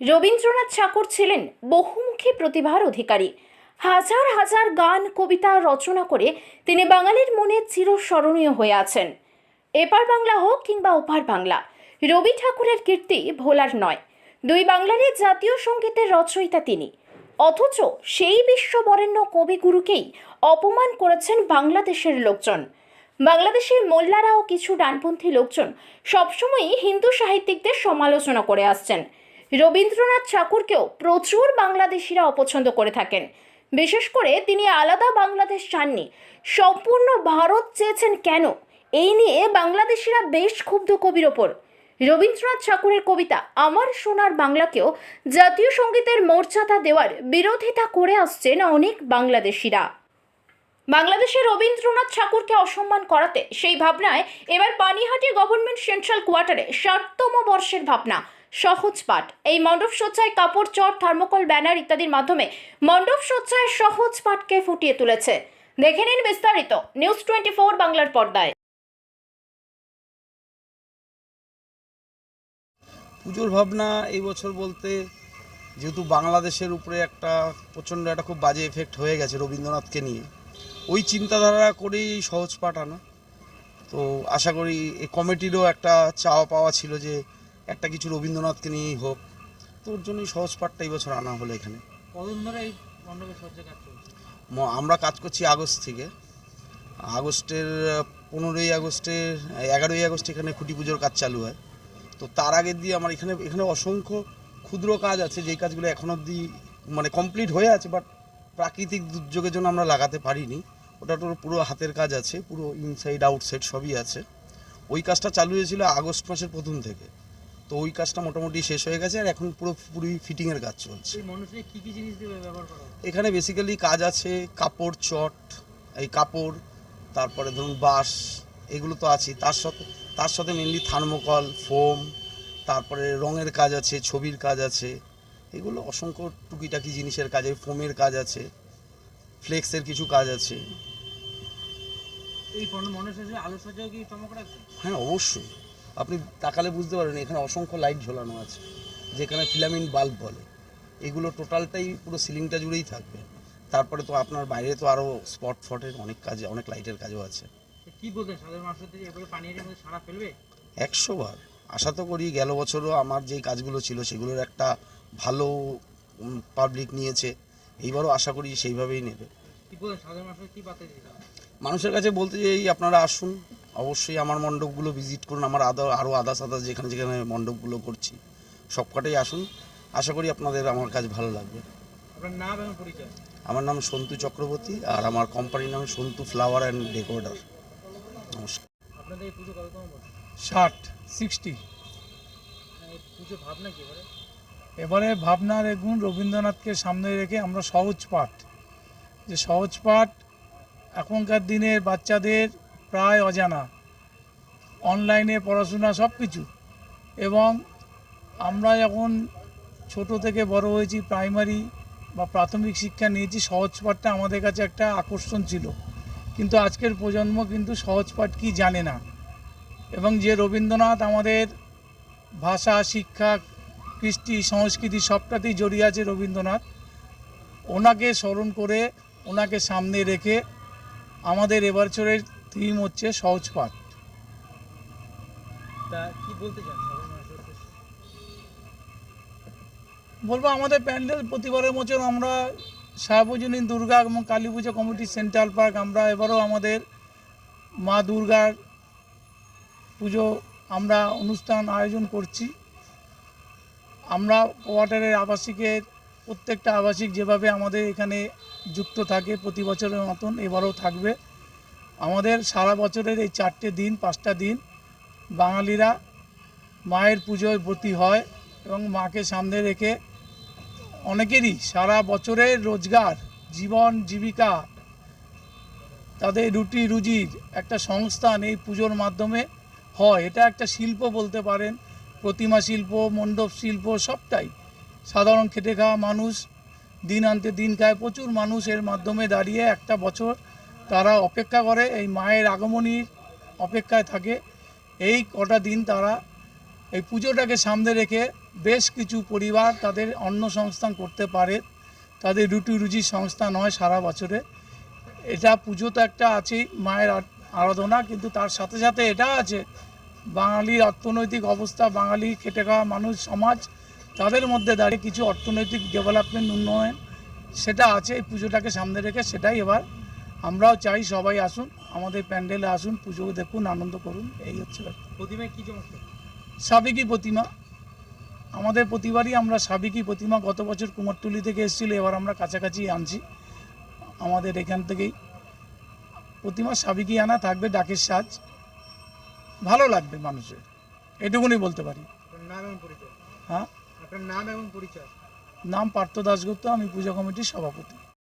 রবীন্দ্রনাথ ঠাকুর ছিলেন বহুমুখী প্রতিভার অধিকারী। হাজার হাজার গান, কবিতা রচনা করে তিনি বাঙালির মনে চিরস্মরণীয় হয়ে আছেন। এপার বাংলা হোক কিংবা ওপার বাংলা, রবি ঠাকুরের কীর্তি ভোলার নয়। দুই বাংলারই জাতীয় সঙ্গীতের রচয়িতা তিনি। অথচ সেই বিশ্ববরেণ্য কবিগুরুকেই অপমান করেছেন বাংলাদেশের লোকজন। বাংলাদেশের মোল্লারা ও কিছু ডানপন্থী লোকজন সবসময়ই হিন্দু সাহিত্যিকদের সমালোচনা করে আসছেন। রবীন্দ্রনাথ ঠাকুরকেও প্রচুর বাংলাদেশিরা অপছন্দ করে থাকেন। বিশেষ করে তিনি আলাদা বাংলাদেশ চাননি, সম্পূর্ণ ভারত চেয়েছেন কেন? এই নিয়ে বাংলাদেশিরা বেশ ক্ষুব্ধ কবির ওপর। রবীন্দ্রনাথ ঠাকুরের কবিতা আমার সোনার বাংলাকেও জাতীয় সঙ্গীতের মর্যাদা দেওয়ার বিরোধিতা করে আসছেন অনেক বাংলাদেশিরা। বাংলাদেশে রবীন্দ্রনাথ ঠাকুরকে অসম্মান করাতে সেই ভাবনায় এবার পানিহাটি গভর্নমেন্ট সেন্ট্রাল কোয়ার্টারে ষাটতম বর্ষের ভাবনা। সহজ পাঠ। এই মণ্ডপ সজ্জায় কাপড়, চট, থার্মোকল, ব্যানার ইত্যাদির মাধ্যমে মণ্ডপ সজ্জায় সহজ পাঠকে ফুটিয়ে তুলেছে। দেখে নিন বিস্তারিত। নিউজ টোয়েন্টি বাংলার পর্দায়। পুজোর ভাবনা এই বছর বলতে যেহেতু বাংলাদেশের উপরে একটা প্রচণ্ড একটা খুব বাজে এফেক্ট হয়ে গেছে রবীন্দ্রনাথকে নিয়ে, ওই চিন্তাধারা করেই সহজ পাঠ আনা। তো আশা করি এই কমিটিরও একটা চাওয়া পাওয়া ছিল যে একটা কিছু রবীন্দ্রনাথকে নিয়েই হোক তো ওর জন্যই সহজ পাঠটা এই বছর আনা হলো এখানে। ধরে এই মণ্ডপে সজ্জা কাজ চলছে? আমরা কাজ করছি আগস্ট থেকে। আগস্টের পনেরোই আগস্টের এগারোই আগস্ট এখানে খুঁটি পুজোর কাজ চালু হয়। তো তার আগে দিয়ে আমার এখানে এখানে অসংখ্য ক্ষুদ্র কাজ আছে যেই কাজগুলো এখন অবধি মানে কমপ্লিট হয়ে আছে বাট প্রাকৃতিক দুর্যোগের জন্য আমরা লাগাতে পারিনি। ওটা তো পুরো হাতের কাজ আছে পুরো ইনসাইড আউটসাইড সবই আছে। ওই কাজটা চালু হয়েছিল আগস্ট মাসের প্রথম থেকে। তো ওই কাজটা মোটামুটি শেষ হয়ে গেছে আর এখন পুরো পুরো ফিটিংয়ের কাজ চলছে। এখানে বেসিক্যালি কাজ আছে কাপড় চট এই কাপড় তারপরে ধরুন বাঁশ এগুলো তো আছে তার সাথে তার সাথে মেনলি থার্মোকল ফোম তারপরে রঙের কাজ আছে ছবির কাজ আছে। এগুলো অসংখ্য টুকিটাকি জিনিসের কাজ আছে ফোমের কাজ আছে ফ্লেক্সের কিছু কাজ আছে। হ্যাঁ অবশ্যই। আপনি তাকালে বুঝতে পারবেন এখানে অসংখ্য লাইট ঝোলানো আছে যেখানে ফিলামিন বাল্ব বলে। এগুলো টোটালটাই পুরো সিলিংটা জুড়েই থাকবে। তারপরে তো আপনার বাইরে তো আরও স্পট ফটের অনেক কাজে অনেক লাইটের কাজও আছে। তো কি বলতেন সাধারণ মানুষের থেকে পানির মধ্যে সারা ফেলবে? একশো বার। আশা তো করি গেল বছরও আমার যেই কাজগুলো ছিল সেগুলোর একটা ভালো পাবলিক নিয়েছে। এইবারও আশা করি সেইভাবেই নেবে। মানুষের কাছে বলতে চাই আপনারা আসুন অবশ্যই আমার মণ্ডপগুলো ভিজিট করুন আমার আদা আরও আদার্স আদার্স যেখানে যেখানে মণ্ডপগুলো করছি সবকটাই আসুন। আশা করি আপনাদের আমার কাজ ভালো লাগবে। আমার নাম সন্তু চক্রবর্তী আর আমার কোম্পানির নাম সন্তু ফ্লাওয়ার অ্যান্ড ডেকোরেটর নমস্কার। আপনাদের এই পুজো কততম বর্ষ ষাট। সিক্সটি এই পুজো ভাবনা কি এবারে? এবারে ভাবনা দেখুন রবীন্দ্রনাথকে সামনে রেখে আমরা সহজ পাঠ। যে সহজ পাঠ এখনকার দিনের বাচ্চাদের প্রায় অজানা। অনলাইনে পড়াশোনা সব কিছু এবং আমরা যখন ছোট থেকে বড় হয়েছি, প্রাইমারি বা প্রাথমিক শিক্ষা নিয়েছি, সহজ পাঠটা আমাদের কাছে একটা আকর্ষণ ছিল। কিন্তু আজকের প্রজন্ম কিন্তু সহজ পাঠ কি জানে না। এবং যে রবীন্দ্রনাথ আমাদের ভাষা, শিক্ষা, কৃষ্টি, সংস্কৃতি সবটাতেই জড়িয়ে আছে রবীন্দ্রনাথ। ওনাকে স্মরণ করে, ওনাকে সামনে রেখে আমাদের এবছরের থিম হচ্ছে সহজ পাঠ। বলব আমাদের প্যান্ডেল প্রতিবারের মতন আমরা সার্বজনীন দুর্গা এবং কালী পুজো কমিটি সেন্ট্রাল পার্ক আমরা এবারও আমাদের মা দুর্গার পুজো আমরা অনুষ্ঠান আয়োজন করছি। আমরা কোয়ার্টারের আবাসিকের প্রত্যেকটা আবাসিক যেভাবে আমাদের এখানে যুক্ত থাকে প্রতি বছরের মতন এবারও থাকবে। আমাদের সারা বছরের এই চারটে দিন, পাঁচটা দিন বাঙালিরা মায়ের পুজোয় ব্রতী হয় এবং মাকে সামনে রেখে অনেকেরই সারা বছরের রোজগার, জীবন, জীবিকা, তাদের রুটি রুজির একটা সংস্থান এই পুজোর মাধ্যমে হয়। এটা একটা শিল্প বলতে পারেন, প্রতিমা শিল্প, মণ্ডপ শিল্প সবটাই। সাধারণ খেটে খাওয়া মানুষ দিন আনতে দিন খায়। প্রচুর মানুষ এর মাধ্যমে দাঁড়িয়ে একটা বছর তারা অপেক্ষা করে, এই মায়ের আগমনীর অপেক্ষায় থাকে। এই কটা দিন তারা এই পুজোটাকে সামনে রেখে বেশ কিছু পরিবার তাদের অন্ন সংস্থান করতে পারে। তাদের রুটি রুজি সংস্থান হয় সারা বছরে। এটা পুজো তো একটা আছেই, মায়ের আরাধনা, কিন্তু তার সাথে সাথে এটা আছে, বাঙালির অর্থনৈতিক অবস্থা, বাঙালি খেটে খাওয়া মানুষ, সমাজ, তাদের মধ্যে দাঁড়িয়ে কিছু অর্থনৈতিক ডেভেলপমেন্ট উন্নয়ন, সেটা আছে। এই পুজোটাকে সামনে রেখে সেটাই এবার আমরাও চাই সবাই আসুন আমাদের প্যান্ডেলে আসুন পুজো দেখুন আনন্দ করুন এই হচ্ছে। প্রতিমায় কি চমৎকার সাবেকি প্রতিমা। আমাদের প্রতিবারই আমরা সাবেকি প্রতিমা গত বছর কুমারটুলি থেকে এসেছিল এবার আমরা কাছাকাছি আনছি আমাদের এখান থেকেই। প্রতিমা সাবেকি আনা থাকবে ডাকের সাজ। ভালো লাগবে মানুষের এটুকুনি বলতে পারি। নাম হ্যাঁ? নাম পার্থ দাশগুপ্ত আমি পুজো কমিটির সভাপতি।